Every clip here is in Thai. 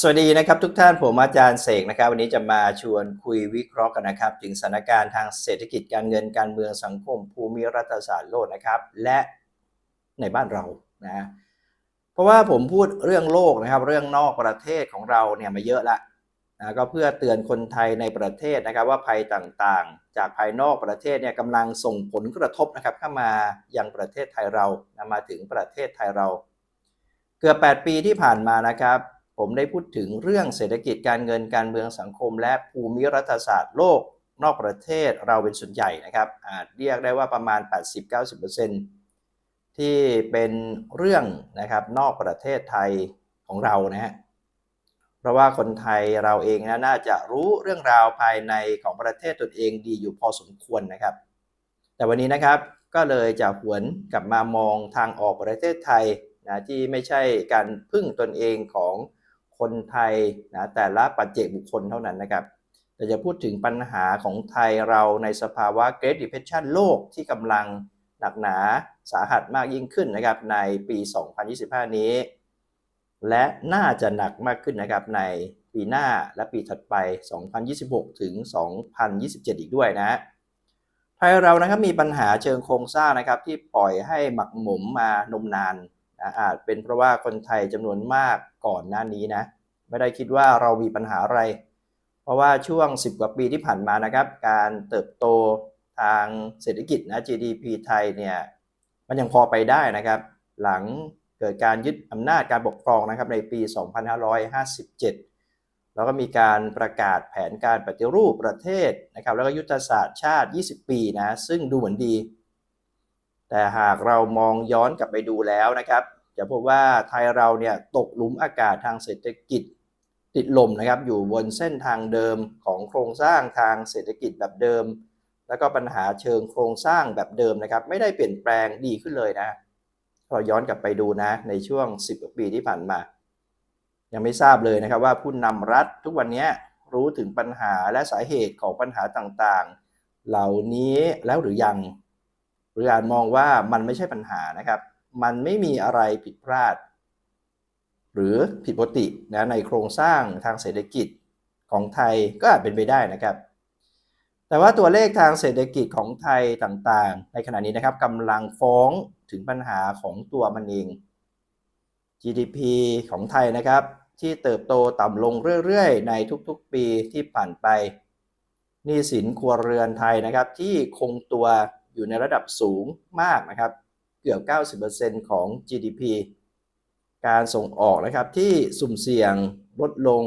สวัสดีนะครับทุกท่านผมอาจารย์เสกนะครับ วันนี้จะมาชวนคุยวิเคราะห์กันนะครับ ถึงสถานการณ์ทางเศรษฐกิจการเงินการเมืองสังคม ภูมิรัฐศาสตร์โลกนะครับ และในบ้านเรานะเพราะว่าผมพูดเรื่องโลกนะครับ เรื่องนอกประเทศของเราเนี่ยมาเยอะละนะก็เพื่อเตือนคนไทยในประเทศนะครับ ว่าภัยต่างๆ จากภายนอกประเทศเนี่ยกำลังส่งผลกระทบนะครับเข้ามายังประเทศไทยเรานะมาถึงประเทศไทยเรา เกือบ8ปีที่ผ่านมานะครับ ผมได้พูดถึงเรื่องเศรษฐกิจการเงินการเมืองสังคม และภูมิรัฐศาสตร์โลกนอกประเทศเราเป็นส่วนใหญ่นะครับ อาจเรียกได้ว่าประมาณ 80-90%ที่เป็นเรื่องนะครับนอกประเทศไทยของเรานะฮะเพราะว่าคนไทยเราเองนะน่าจะรู้เรื่องราวภายในของประเทศตนเองดีอยู่พอสมควรนะครับ แต่วันนี้นะครับก็เลยจะหวนกลับมามองทางออกประเทศไทยนะที่ไม่ใช่การพึ่งตนเองของ คนไทยนะแต่ละปัจเจกบุคคลเท่านั้นนะครับแต่จะพูดถึงปัญหาของไทยเราในสภาวะ Great Depression โลกที่กำลังหนักหนาสาหัสมากยิ่งขึ้นนะครับในปี 2025 นี้ และน่าจะหนักมากขึ้นนะครับในปีหน้าและปีถัดไป 2026 ถึง 2027 อีกด้วยนะไทยเรานะครับมีปัญหาเชิงโครงสร้างนะครับที่ปล่อยให้หมักหมมมานมนาน นะอาจเป็นเพราะว่าคนไทยจำนวนมากก่อนหน้านี้นะไม่ได้คิดว่าเรามีปัญหาอะไร เพราะว่าช่วง 10 กว่าปีที่ผ่านมานะครับ การเติบโตทางเศรษฐกิจนะ GDP ไทยเนี่ยมันยังพอไปได้นะครับ หลังเกิดการยึดอำนาจการปกครองนะครับในปี 2557 แล้วก็มีการประกาศแผนการปฏิรูปประเทศนะครับ แล้วก็ยุทธศาสตร์ชาติ 20 ปีนะ ซึ่งดูเหมือนดี แต่หากเรามองย้อนกลับไปดูแล้วนะครับ จะพบว่าไทยเราเนี่ยตกหลุมอากาศทางเศรษฐกิจติดลมนะครับ อยู่บนเส้นทางเดิมของโครงสร้างทางเศรษฐกิจแบบเดิม แล้วก็ปัญหาเชิงโครงสร้างแบบเดิมนะครับ ไม่ได้เปลี่ยนแปลงดีขึ้นเลยนะเราย้อนกลับไปดูนะในช่วง 10 ปีที่ผ่านมา ยังไม่ทราบเลยนะครับว่าผู้นำรัฐทุกวันนี้รู้ถึงปัญหาและสาเหตุของปัญหาต่างๆ เหล่านี้แล้วหรือยัง หรืออาจมองว่ามันไม่ใช่ปัญหานะครับ มันไม่มีอะไรผิดพลาด หรือผิดปกตินะในโครงสร้างทางเศรษฐกิจของไทยก็อาจเป็นไปได้นะครับ แต่ว่าตัวเลขทางเศรษฐกิจของไทยต่างๆ ในขณะนี้นะครับกำลังฟ้องถึงปัญหาของตัวมันเอง GDP ของไทยนะครับ ที่เติบโตต่ำลงเรื่อยๆ ในทุกๆปีที่ผ่านไปหนี้สินครัวเรือนไทยนะครับที่คงตัว อยู่ในระดับสูงมากนะครับ เกือบ 90%ของ GDP การส่งออกนะครับที่สุ่มเสี่ยงลดลง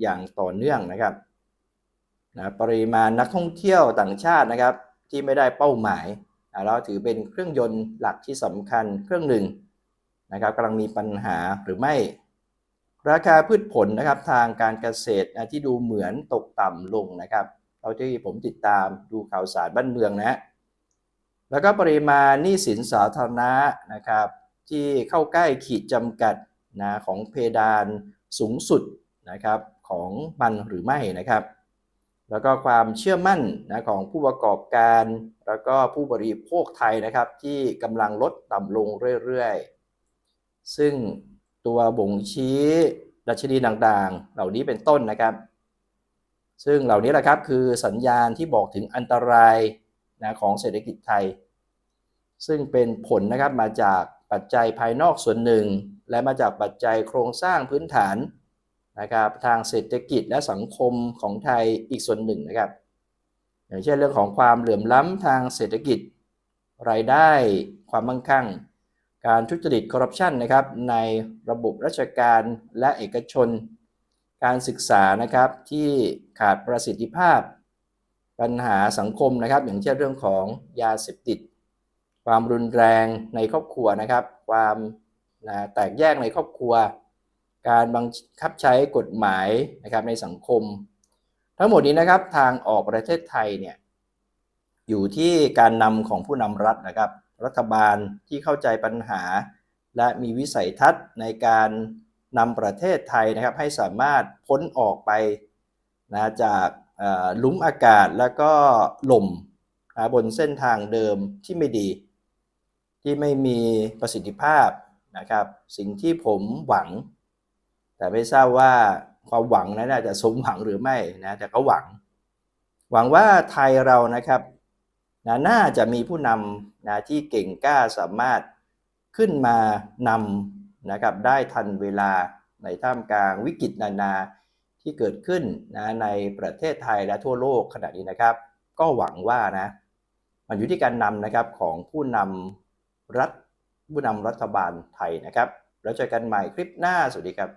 อย่างต่อเนื่องนะครับนะปริมาณนักท่องเที่ยวต่างชาตินะครับ ที่ไม่ได้เป้าหมายนะเราถือเป็นเครื่องยนต์หลักที่สำคัญเครื่องหนึ่งนะครับกำลังมีปัญหาหรือไม่ ราคาพืชผลนะครับทางการเกษตรนะที่ดูเหมือนตกต่ำลงนะครับเท่าที่ผมติดตามดูข่าวสารบ้านเมืองนะ แล้วก็ปริมาณหนี้สินสาธารณะนะครับ ที่เข้าใกล้ขีดจำกัดนะของเพดานสูงสุดนะครับของมันหรือไม่นะครับ แล้วก็ความเชื่อมั่นนะของผู้ประกอบการ แล้วก็ผู้บริโภคไทยนะครับ ที่กำลังลดต่ำลงเรื่อยๆ ซึ่งตัวบ่งชี้ดัชนีต่างๆ เหล่านี้เป็นต้นนะครับ ซึ่งเหล่านี้แหละครับคือสัญญาณที่บอกถึงอันตราย นะของเศรษฐกิจไทย ซึ่งเป็นผลนะครับมาจากปัจจัยภายนอกส่วนหนึ่ง และมาจากปัจจัยโครงสร้างพื้นฐานนะครับทางเศรษฐกิจและสังคมของไทยอีกส่วนหนึ่งนะครับ อย่างเช่นเรื่องของความเหลื่อมล้ำทางเศรษฐกิจ รายได้ความมั่งคั่ง การทุจริตคอร์รัปชันนะครับในระบบราชการและเอกชน การศึกษานะครับที่ขาดประสิทธิภาพ ปัญหาสังคมนะครับ อย่างเช่นเรื่องของยาเสพติด ความรุนแรงในครอบครัวนะครับ ความนะแตกแยกในครอบครัว การบังคับใช้กฎหมายนะครับในสังคม ทั้งหมดนี้นะครับทางออกประเทศไทยเนี่ยอยู่ที่การนำของผู้นำรัฐนะครับ รัฐบาลที่เข้าใจปัญหา และมีวิสัยทัศน์ในการนำประเทศไทยนะครับให้สามารถพ้นออกไปนะจาก ลุมอากาศแล้วก็ลมบนเส้นทางเดิมที่ไม่ดี ที่ไม่มีประสิทธิภาพนะครับ สิ่งที่ผมหวัง แต่ไม่ทราบว่าความหวังนะน่าจะสมหวังหรือไม่นะแต่ก็หวัง หวังว่าไทยเรานะครับนะน่าจะมีผู้นำนะที่เก่งกล้าสามารถขึ้นมานำนะครับได้ทันเวลาในท่ามกลางวิกฤตนานา ที่เกิดขึ้นนะในประเทศไทยและทั่วโลกขณะนี้นะครับ ก็หวังว่านะมันอยู่ที่การนำนะครับของผู้นำรัฐผู้นำรัฐบาลไทยนะครับ แล้วเจอกันใหม่คลิปหน้าสวัสดีครับ